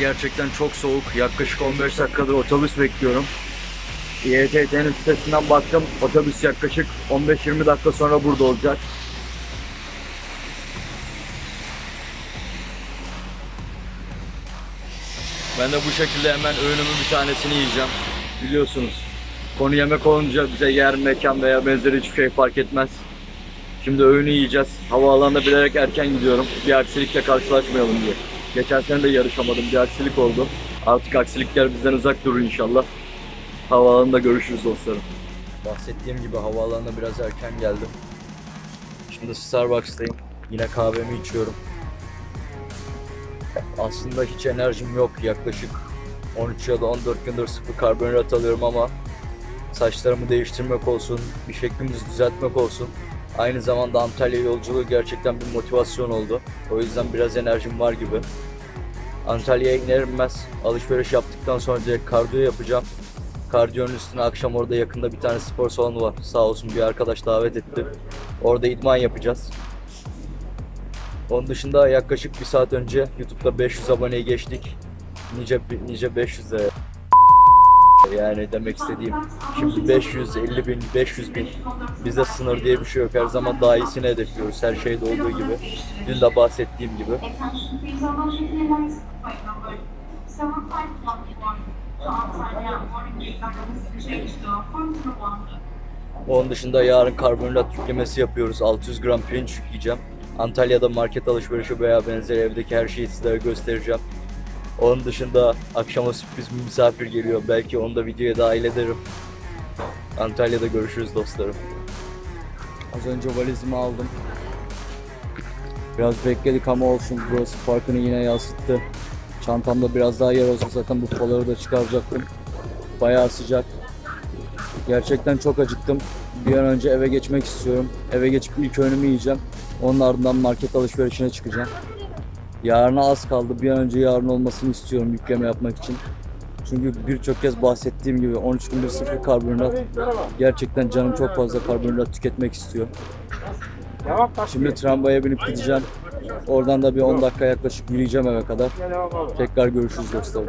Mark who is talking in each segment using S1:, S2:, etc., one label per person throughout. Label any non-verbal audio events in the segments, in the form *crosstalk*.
S1: gerçekten çok soğuk. Yaklaşık 15 dakikadır otobüs bekliyorum. İETT'nin sitesinden baktım. Otobüs yaklaşık 15-20 dakika sonra burada olacak. Ben de bu şekilde hemen öğünümün bir tanesini yiyeceğim. Biliyorsunuz konu yemek olunca bize yer, mekan veya benzeri hiçbir şey fark etmez. Şimdi öğünü yiyeceğiz. Havaalanına bilerek erken gidiyorum. Bir aksilikle karşılaşmayalım diye. Geçen sene de yarışamadım. Bir aksilik oldu. Artık aksilikler bizden uzak durur inşallah. Havaalanında görüşürüz dostlarım. Bahsettiğim gibi havaalanına biraz erken geldim. Şimdi Starbucks'tayım. Yine kahvemi içiyorum. Aslında hiç enerjim yok. Yaklaşık 13 ya da 14 gündür sıfır karbonhidrat alıyorum ama saçlarımı değiştirmek olsun, bir şeklimizi düzeltmek olsun. Aynı zamanda Antalya yolculuğu gerçekten bir motivasyon oldu. O yüzden biraz enerjim var gibi. Antalya'ya iner inmez alışveriş yaptıktan sonra direkt kardiyo yapacağım. Kardiyonun üstüne akşam orada yakında bir tane spor salonu var. Sağ olsun bir arkadaş davet etti. Orada idman yapacağız. Onun dışında yaklaşık bir saat önce YouTube'da 500 aboneyi geçtik. Nice nice 500 'e yani demek istediğim şimdi 550 bin, 500 bin bize sınır diye bir şey yok. Her zaman daha iyisini hedefliyoruz her şeyde olduğu gibi. Dün de bahsettiğim gibi. Onun dışında yarın karbonhidrat yüklemesi yapıyoruz. 600 gram pirinç yükleyeceğim. Antalya'da market alışverişi veya benzeri evdeki her şeyi sizlere göstereceğim. Onun dışında akşama sürpriz bir misafir geliyor. Belki onu da videoya dahil ederim. Antalya'da görüşürüz dostlarım. Az önce valizimi aldım. Biraz bekledik ama olsun. Burası farkını yine yansıttı. Çantamda biraz daha yer olsa zaten bu poları da çıkaracaktım. Bayağı sıcak. Gerçekten çok acıktım. Bir an önce eve geçmek istiyorum. Eve geçip ilk öğünümü yiyeceğim. Onun ardından market alışverişine çıkacağım. Yarına az kaldı. Bir an önce yarın olmasını istiyorum yükleme yapmak için. Çünkü birçok kez bahsettiğim gibi 13 gündür sıfır karbonhidrat. Gerçekten canım çok fazla karbonhidrat tüketmek istiyor. Şimdi tramvaya binip gideceğim. Oradan da bir 10 dakika yaklaşık yürüyeceğim eve kadar. Tekrar görüşürüz dostlarım.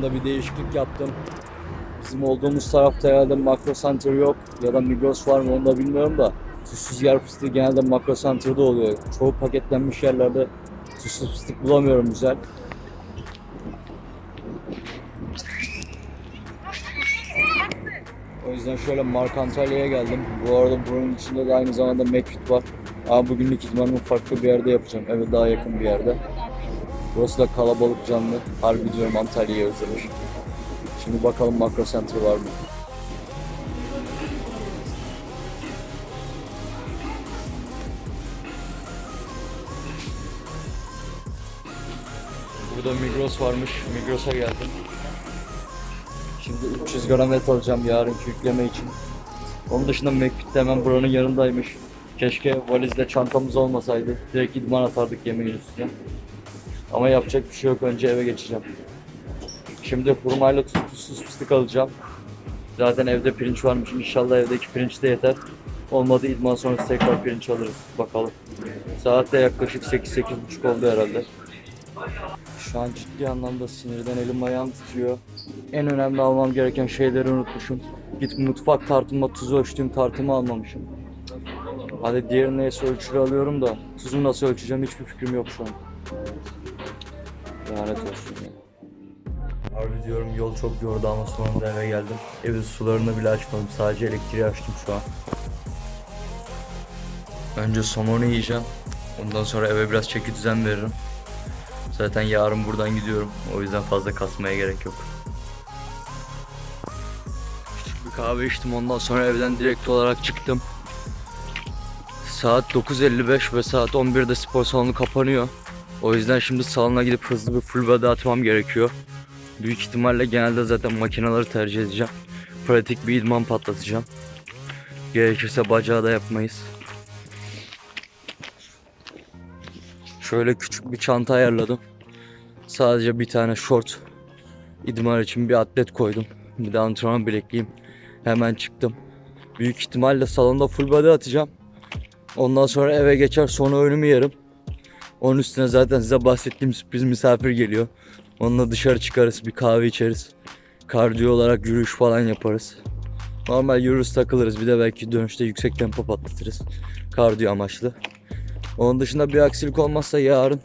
S1: Planda bir değişiklik yaptım. Bizim olduğumuz tarafta herhalde Makro Center yok ya da Migros var mı onu da bilmiyorum da tuzsuz yer fıstığı genelde Makro Center'da oluyor. Çoğu paketlenmiş yerlerde tuzsuz fıstık bulamıyorum güzel. O yüzden şöyle Mark Antalya'ya geldim. Bu arada buranın içinde de aynı zamanda McFit var. Ama bugünlük idmanımı farklı bir yerde yapacağım. Eve daha yakın bir yerde. Burası da kalabalık canlı. Harbi diyorum Antalya'ya özlemiş. Şimdi bakalım Makro Center var mı? Burada Migros varmış. Migros'a geldim. Şimdi 300 gram et alacağım yarınki yükleme için. Onun dışında McFit de hemen buranın yanındaymış. Keşke valizle çantamız olmasaydı. Direkt idman atardık yemeğin üstüne. Ama yapacak bir şey yok. Önce eve geçeceğim. Şimdi hurmayla tuz, tuzsuz fıstık alacağım. Zaten evde pirinç varmış. İnşallah evdeki pirinç de yeter. Olmadı idman sonrası tekrar pirinç alırız. Bakalım. Saat de yaklaşık 8-8.30 oldu herhalde. Şu an ciddi anlamda sinirden elim ayağım titriyor. En önemli almam gereken şeyleri unutmuşum. Git mutfak tartımla tuzu ölçtüğüm tartımı almamışım. Hadi diğer neyse ölçülü alıyorum da tuzu nasıl ölçeceğim hiçbir fikrim yok şu an. Lanet olsun ya. Harbi diyorum yol çok yordu ama sonunda eve geldim. Evin sularını bile açmadım. Sadece elektriği açtım şu an. Önce somonu yiyeceğim. Ondan sonra eve biraz çeki düzen veririm. Zaten yarın buradan gidiyorum. O yüzden fazla kasmaya gerek yok. Küçük bir kahve içtim. Ondan sonra evden direkt olarak çıktım. Saat 9.55 ve saat 11'de spor salonu kapanıyor. O yüzden şimdi salona gidip hızlı bir full body atmam gerekiyor. Büyük ihtimalle genelde zaten makineleri tercih edeceğim. pratik bir idman patlatacağım. Gerekirse bacağı da yapmayız. Şöyle küçük bir çanta ayarladım. Sadece bir tane short idman için bir atlet koydum. Bir de antrenman bilekliğim. Hemen çıktım. Büyük ihtimalle salonda full body atacağım. Ondan sonra eve geçer sonra önümü yerim. Onun üstüne zaten size bahsettiğim sürpriz misafir geliyor. Onunla dışarı çıkarız bir kahve içeriz. Kardiyo olarak yürüyüş falan yaparız. Normal yürürüz takılırız bir de belki dönüşte yüksek tempo patlatırız. Kardiyo amaçlı. Onun dışında bir aksilik olmazsa yarın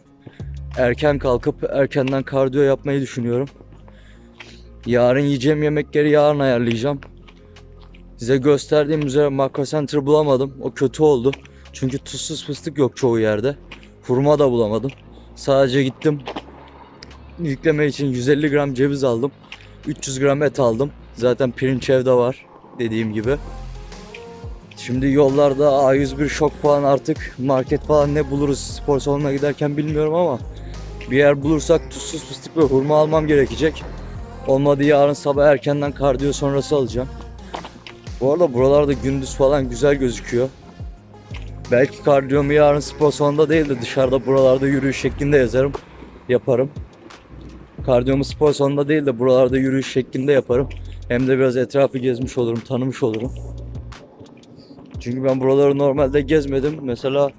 S1: erken kalkıp erkenden kardiyo yapmayı düşünüyorum. Yarın yiyeceğim yemekleri yarın ayarlayacağım. Size gösterdiğim üzere Makro Center bulamadım. O kötü oldu. Çünkü tuzsuz fıstık yok çoğu yerde. Hurma da bulamadım. Sadece gittim. Yükleme için 150 gram ceviz aldım. 300 gram et aldım. Zaten pirinç evde var dediğim gibi. Şimdi yollarda A101 şok falan artık market falan ne buluruz spor salonuna giderken bilmiyorum ama bir yer bulursak tuzsuz fıstık ve hurma almam gerekecek. Olmadı yarın sabah erkenden kardiyo sonrası alacağım. Bu arada buralarda gündüz falan güzel gözüküyor. Belki kardiyomu yarın spor salonunda değil de dışarıda buralarda yürüyüş şeklinde yazarım. Yaparım. Kardiyomu spor salonunda değil de buralarda yürüyüş şeklinde yaparım. Hem de biraz etrafı gezmiş olurum, tanımış olurum. Çünkü ben buraları normalde gezmedim. Mesela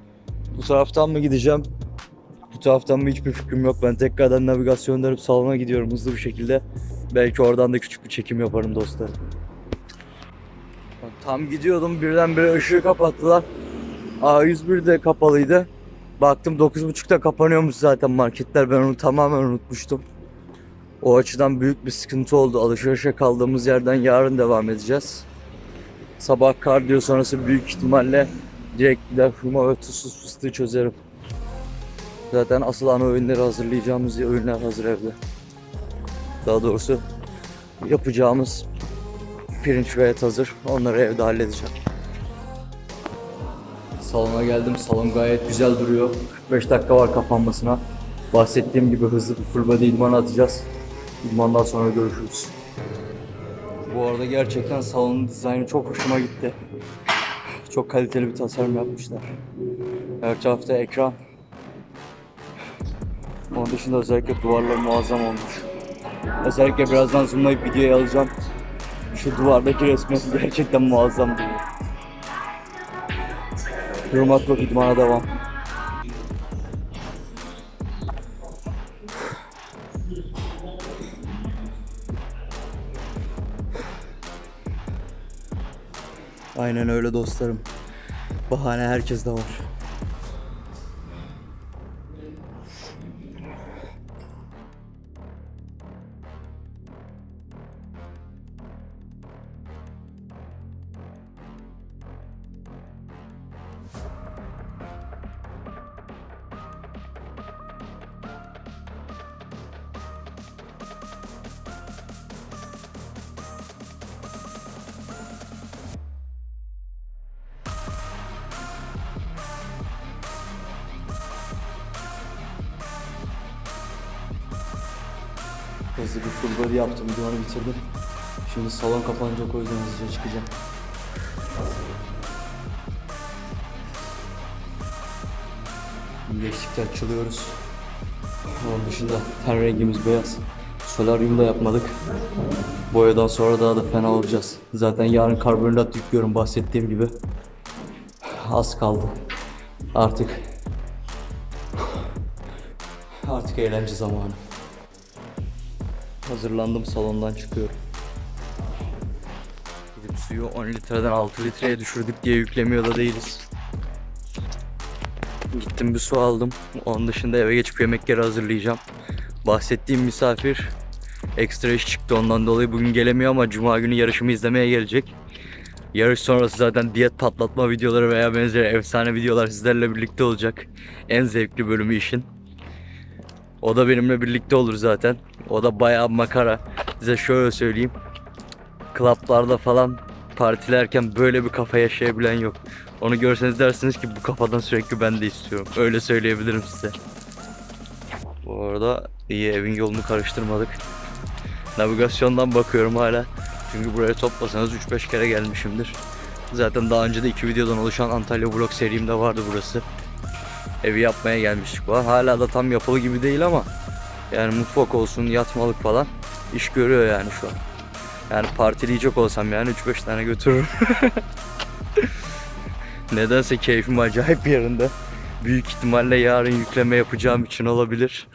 S1: bu taraftan mı gideceğim? Bu taraftan mı hiçbir fikrim yok. Ben tekrardan navigasyon dönüp salona gidiyorum hızlı bir şekilde. Belki oradan da küçük bir çekim yaparım dostlar. Tam gidiyordum birdenbire ışığı kapattılar. A101 de kapalıydı. Baktım 9.30'da kapanıyormuş zaten marketler. Ben onu tamamen unutmuştum. O açıdan büyük bir sıkıntı oldu. Alışverişe kaldığımız yerden yarın devam edeceğiz. Sabah kardiyo sonrası büyük ihtimalle direkt gider hurma ve tuzsuz fıstığı çözerim. Zaten asıl ana öğünleri hazırlayacağımız öğünler hazır evde. Daha doğrusu yapacağımız pirinç ve et hazır. Onları evde halledeceğim. Salona geldim. Salon gayet güzel duruyor. 45 dakika var kapanmasına. Bahsettiğim gibi hızlı bir full body idmanı atacağız. İdmandan sonra görüşürüz. Bu arada gerçekten salonun dizaynı çok hoşuma gitti. Çok kaliteli bir tasarım yapmışlar. Her tarafta ekran. Onun dışında özellikle duvarlar muazzam olmuş. Özellikle birazdan zoomlayıp videoya alacağım. Şu duvardaki resmi gerçekten muazzam duruyor. Yorum idmana devam. Aynen öyle dostlarım. Bahane herkeste var. Hızlı bir full body yaptım, videomu bitirdim. Şimdi salon kapanacak o yüzden hızlıca çıkacağım. Geçtikçe açılıyoruz. Onun dışında ten rengimiz beyaz. Solaryum da yapmadık. Boyadan sonra daha da fena olacağız. Zaten yarın karbonhidrat yüklüyorum bahsettiğim gibi. Az kaldı. Artık artık eğlence zamanı. Hazırlandım salondan çıkıyorum. Gidip suyu 10 litreden 6 litreye düşürdük diye yüklemiyor da değiliz. Gittim bir su aldım. Onun dışında eve geçip yemekleri hazırlayacağım. Bahsettiğim misafir ekstra iş çıktı ondan dolayı bugün gelemiyor ama cuma günü yarışımı izlemeye gelecek. Yarış sonrası zaten diyet patlatma videoları veya benzeri efsane videolar sizlerle birlikte olacak. En zevkli bölümü işin. O da benimle birlikte olur zaten. O da bayağı makara. Size şöyle söyleyeyim. Klaplarda falan partilerken böyle bir kafa yaşayabilen yok. Onu görseniz dersiniz ki bu kafadan sürekli ben de istiyorum. Öyle söyleyebilirim size. Bu arada iyi evin yolunu karıştırmadık. Navigasyondan bakıyorum hala. Çünkü buraya toplasanız 3-5 kere gelmişimdir. Zaten daha önce de iki videodan oluşan Antalya vlog serimde vardı burası. Evi yapmaya gelmiştik falan. Hala da tam yapılı gibi değil ama yani mutfak olsun, yatmalık falan iş görüyor yani şu an. Yani partileyecek olsam yani 3-5 tane götürürüm. *laughs* Nedense keyfim acayip yerinde. Büyük ihtimalle yarın yükleme yapacağım için olabilir.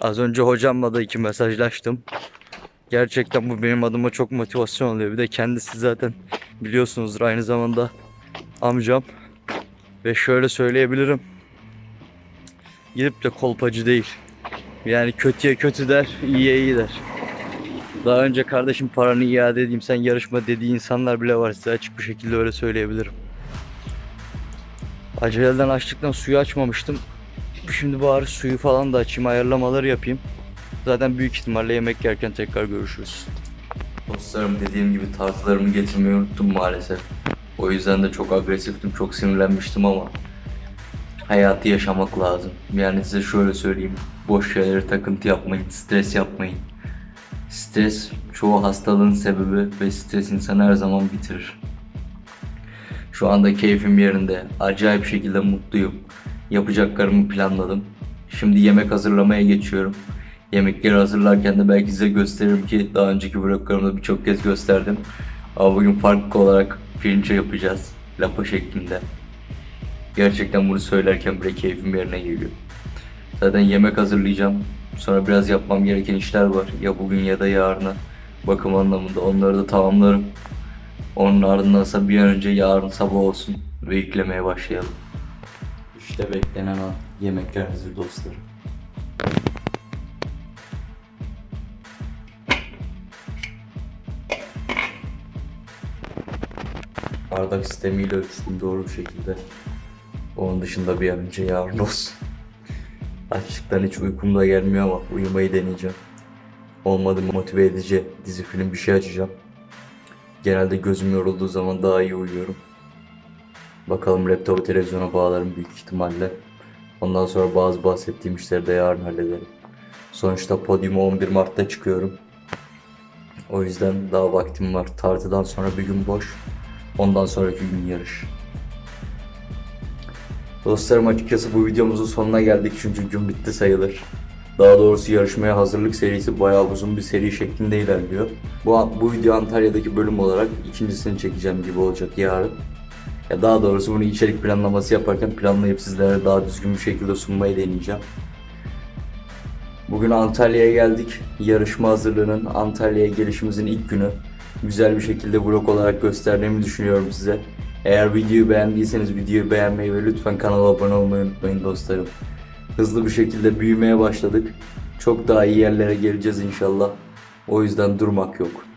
S1: Az önce hocamla da iki mesajlaştım. Gerçekten bu benim adıma çok motivasyon oluyor. Bir de kendisi zaten biliyorsunuzdur aynı zamanda amcam. Ve şöyle söyleyebilirim. Gidip de kolpacı değil. Yani kötüye kötü der, iyiye iyi der. Daha önce kardeşim paranı iade edeyim sen yarışma dediği insanlar bile var size açık bir şekilde öyle söyleyebilirim. Aceleden açlıktan suyu açmamıştım. Şimdi bari suyu falan da açayım ayarlamaları yapayım. Zaten büyük ihtimalle yemek yerken tekrar görüşürüz. Dostlarım dediğim gibi tartılarımı getirmeyi unuttum maalesef. O yüzden de çok agresiftim, çok sinirlenmiştim ama hayatı yaşamak lazım. Yani size şöyle söyleyeyim. Boş şeylere takıntı yapmayın, stres yapmayın. Stres çoğu hastalığın sebebi ve stres insanı her zaman bitirir. Şu anda keyfim yerinde. Acayip şekilde mutluyum. Yapacaklarımı planladım. Şimdi yemek hazırlamaya geçiyorum. Yemekleri hazırlarken de belki size gösteririm ki daha önceki vloglarımda birçok kez gösterdim. Ama bugün farklı olarak pirinç yapacağız. Lapa şeklinde. Gerçekten bunu söylerken bile keyfim yerine geliyor. Zaten yemek hazırlayacağım. Sonra biraz yapmam gereken işler var. Ya bugün ya da yarına. Bakım anlamında onları da tamamlarım. Onun ardındansa bir an önce yarın sabah olsun ve yüklemeye başlayalım. İşte beklenen an. Yemekler hazır dostlarım. Bardak sistemiyle ölçtüm doğru bir şekilde. Onun dışında bir an önce yarın olsun. Açlıktan hiç uykum da gelmiyor ama uyumayı deneyeceğim. Olmadı motive edici dizi film bir şey açacağım. Genelde gözüm yorulduğu zaman daha iyi uyuyorum. Bakalım laptopu televizyona bağlarım büyük ihtimalle. Ondan sonra bazı bahsettiğim işleri de yarın hallederim. Sonuçta podyuma 11 Mart'ta çıkıyorum. O yüzden daha vaktim var. Tartıdan sonra bir gün boş. Ondan sonraki gün yarış. Dostlarım açıkçası bu videomuzun sonuna geldik çünkü gün bitti sayılır. Daha doğrusu yarışmaya hazırlık serisi bayağı uzun bir seri şeklinde ilerliyor. Bu, bu video Antalya'daki bölüm olarak ikincisini çekeceğim gibi olacak yarın. Ya daha doğrusu bunu içerik planlaması yaparken planlayıp sizlere daha düzgün bir şekilde sunmayı deneyeceğim. Bugün Antalya'ya geldik. Yarışma hazırlığının Antalya'ya gelişimizin ilk günü. Güzel bir şekilde vlog olarak gösterdiğimi düşünüyorum size. Eğer videoyu beğendiyseniz videoyu beğenmeyi ve lütfen kanala abone olmayı unutmayın dostlarım. Hızlı bir şekilde büyümeye başladık. Çok daha iyi yerlere geleceğiz inşallah. O yüzden durmak yok.